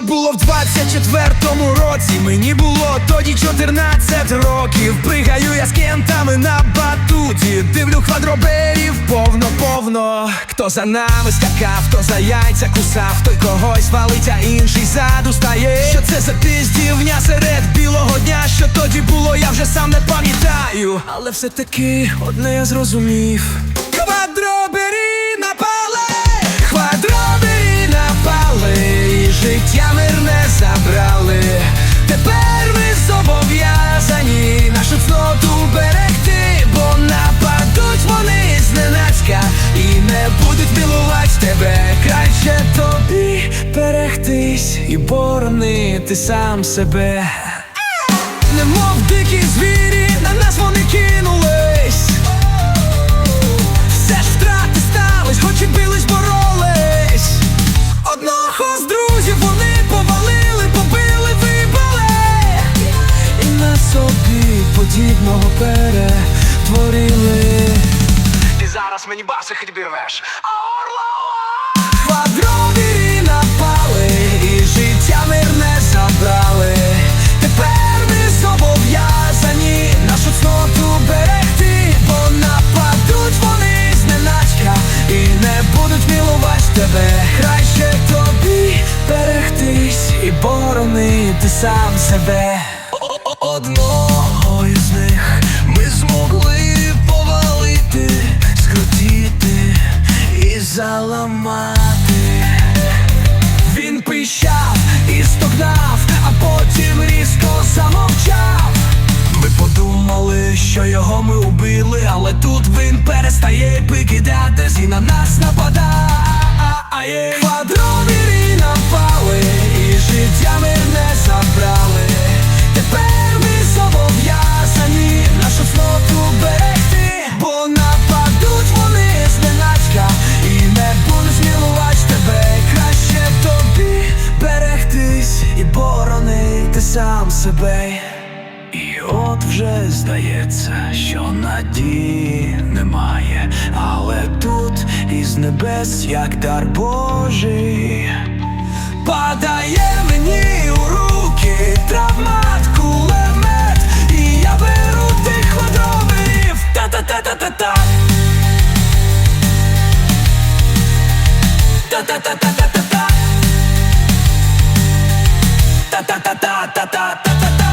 було, було в 24-му році. Мені було тоді 14 років. Пригаю я з кентами на батуті. Дивлю квадроберів повно, повно. Хто за нами скакав, хто за яйця кусав, той когось валить, а інший ззаду стає. Що це за піздівня серед білого дня? Що тоді було, я вже сам не пам'ятаю. Але все таки одне я зрозумів. І боронити сам себе. Немов дикі звірі, на нас вони кинулись. Все ж втрати стались, хоч і бились, боролись. Одного з друзів вони повалили, побили, вибили. І на собі подібного перетворили. Ти зараз мені баси хоч бірвеш. Боронити сам себе. Одного із них ми змогли повалити, скрутити і заламати. Він пищав і стогнав, а потім різко замовчав. Ми подумали, що його ми убили, але тут він перестає викидатись і на нас нападає. Сам себе. І от вже здається, що надії немає, але тут із небес, як дар Божий, падає мені у руки травмат, кулемет, і я беру тих квадроберів та-та-та-та-та-та. タタタタタタタタ